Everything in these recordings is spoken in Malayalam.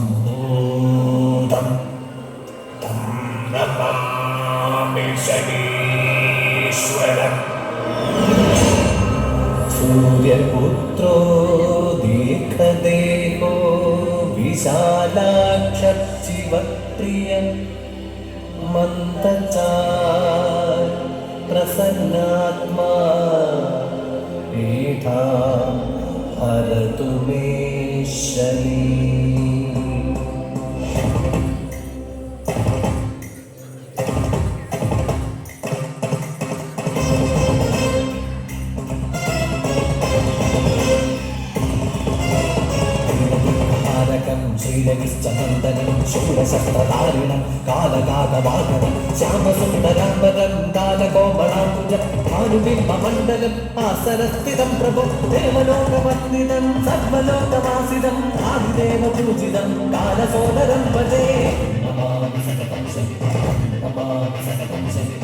സമ്മൂഢം തം നമാമി ശനീശ്വരം सूर्यपुत्रो दीर्घदेहो विशालाक्षिवप्रियं मन्दचार प्रसन्नात्मा पीठा हरतु मे शनी ാരകം ശ്രീലകിശ്ചനന്ദനം ശൂരശസ്ത്രധാരിണം കാലകാകവാഹനം ശ്യാമസുന്ദരാംബരം കാലകോമളാംബുജം ഭാനുബിംബമണ്ഡലം ആസരസ്ഥിതം പ്രഭു ദേവലോകവന്ദിതം സർവലോകവാസിതം ആദിദേവ പൂജിതം കാലസോദരം ഭജേ. നമാമി സകതം ശരി. നമാമി സകതം ശരി.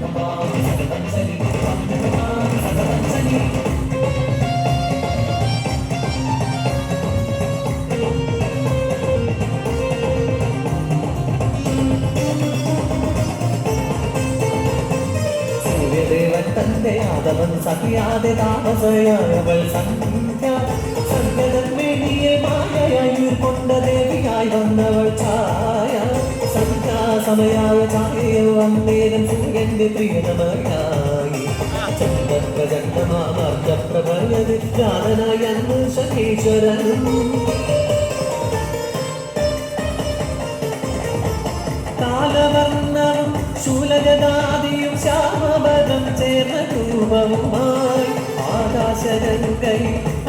നമാമി സകതം ശരി. നമാമി സകതം ശരി. ആദവൻ സഹിയാതെ താമസയായവൾ സന്ധ്യ കാലവർണവും ശൂലഗതാദിയും ശ്യാമബലം ചേർന്ന രൂപവുമായി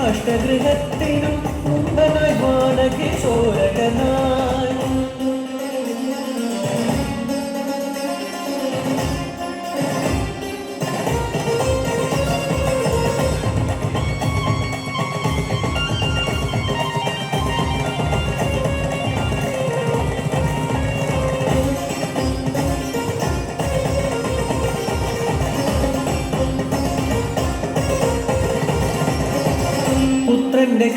അഷ്ടഗൃഹത്തിനും മുമ്പനായി മാനകിശോരകനായി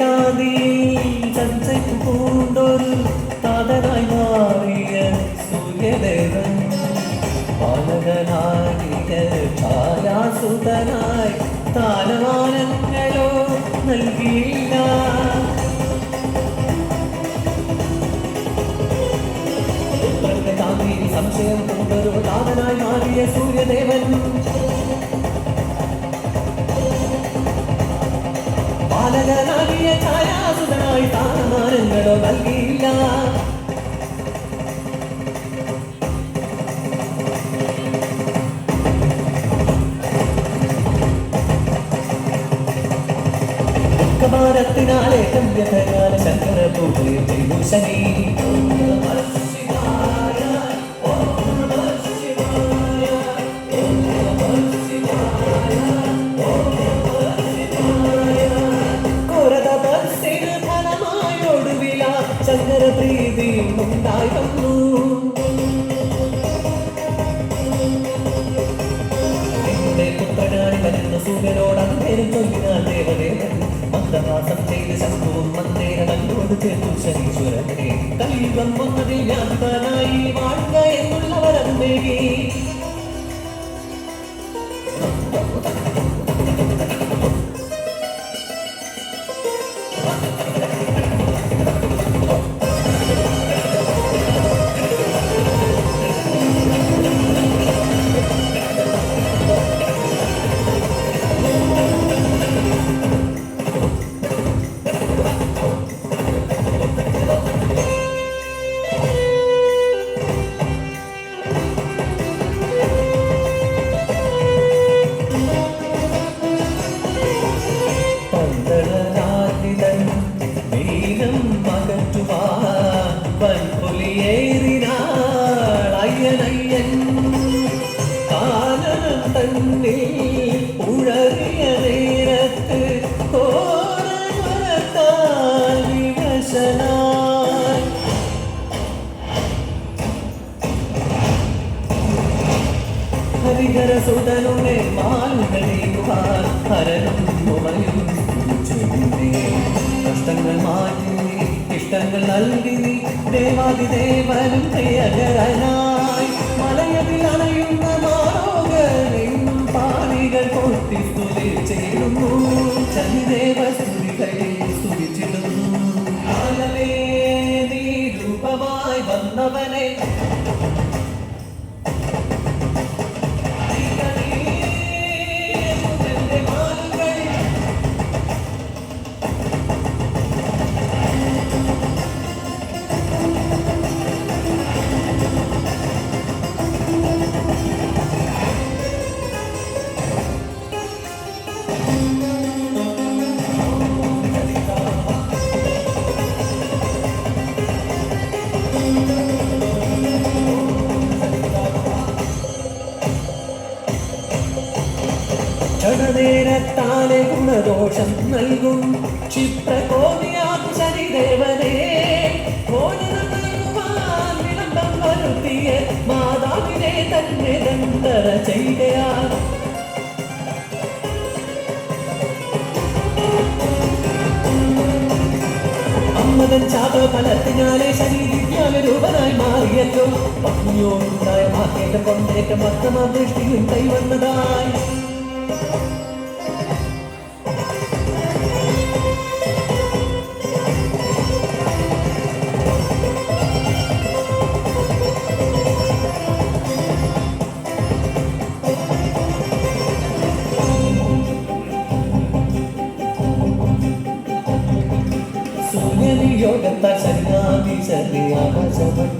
കാതിയിൽ ചർച്ചയ്ക്ക് പൂണ്ടൊരു താതനായി മാറിയ സൂര്യദേവൻ. പാലകനാകിയ ഛായാസുതനായി താലമാനങ്ങളോ നൽകിയില്ല. സംശയം കൊണ്ടൊരു താതനായി മാറിയ സൂര്യദേവൻ. ബാലകനാകിയ ഛായാസുതനായി താനമാനങ്ങളോ നൽകിയില്ല. ദുഃഖഭാരത്തിനാലേറ്റം വ്യഥകാല ശങ്കര പൂജയെ ചെയ്തു ശനി ശനീശ്വരനെ കലിയുഗം വന്നതിൽ ഞാൻ തനായി സുതനുടെ മാലുകളെയുവാൻ ഹരനും ഉമയും. കഷ്ടങ്ങൾ മാറ്റി ഇഷ്ടങ്ങൾ നൽകി നീ ദേവാദിദേവനും ക്ഷണനേരത്താലെ ഗുണദോഷം നൽകും. ക്ഷിപ്രകോപിയാം ശരിദേവനെ വിളംബം വരുത്തിയ മാതാവിനെ തന്നെ ദന്തര ചെയ്തയാ അമ്മതൻ ചാപ ഫലത്തിനാലെ ശരീരിജ്ഞാന രൂപനായി മാറിയല്ലോ. പത്നിയോടുണ്ടായ മാറ്റേറ്റം കൊണ്ടേറ്റം മത്തമ ദൃഷ്ടിയും കൈവന്നതായി.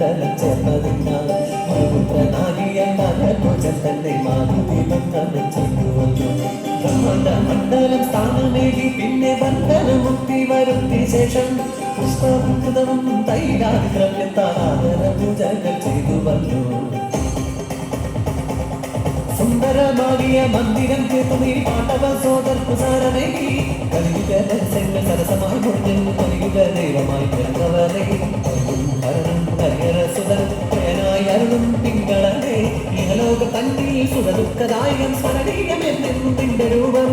ആകാശമണ്ഡലം ചേർന്നതിനാൽ പുത്രനാകിയ നരഭോജൻ തന്നെ മാരുതി ബന്ധനം ചെയ്യുവല്ലോ ബ്രഹ്മാണ്ട മണ്ഡലം സ്ഥാനം നേടി പിന്നെ ബന്ധനമുക്തി വരുത്തി ശേഷം പുഷ്പഭൂതവും തൈലാതി ദ്രവ്യത്താൽ ആദര പൂജകൾ ചെയ്തുവല്ലോ സുന്ദരമാകിയ മന്ദിരം തീർത്തു നീ പാട്ടവ സോദർ കുസാരമേകി കലിയുഗ രഹസ്യങ്ങൾ സരസമായി മുറിഞ്ഞു കലിയുഗ ദൈവമായി പിറന്നവരെ ഭരണം ഹരിഹരസുതൻ പ്രയനായി അരുളും പിങ്കളനെ ഇഹലോക തന്നിൽ സുഖദുഃഖദായകം സ്മരണീയമെന്നും നിന്റെ രൂപം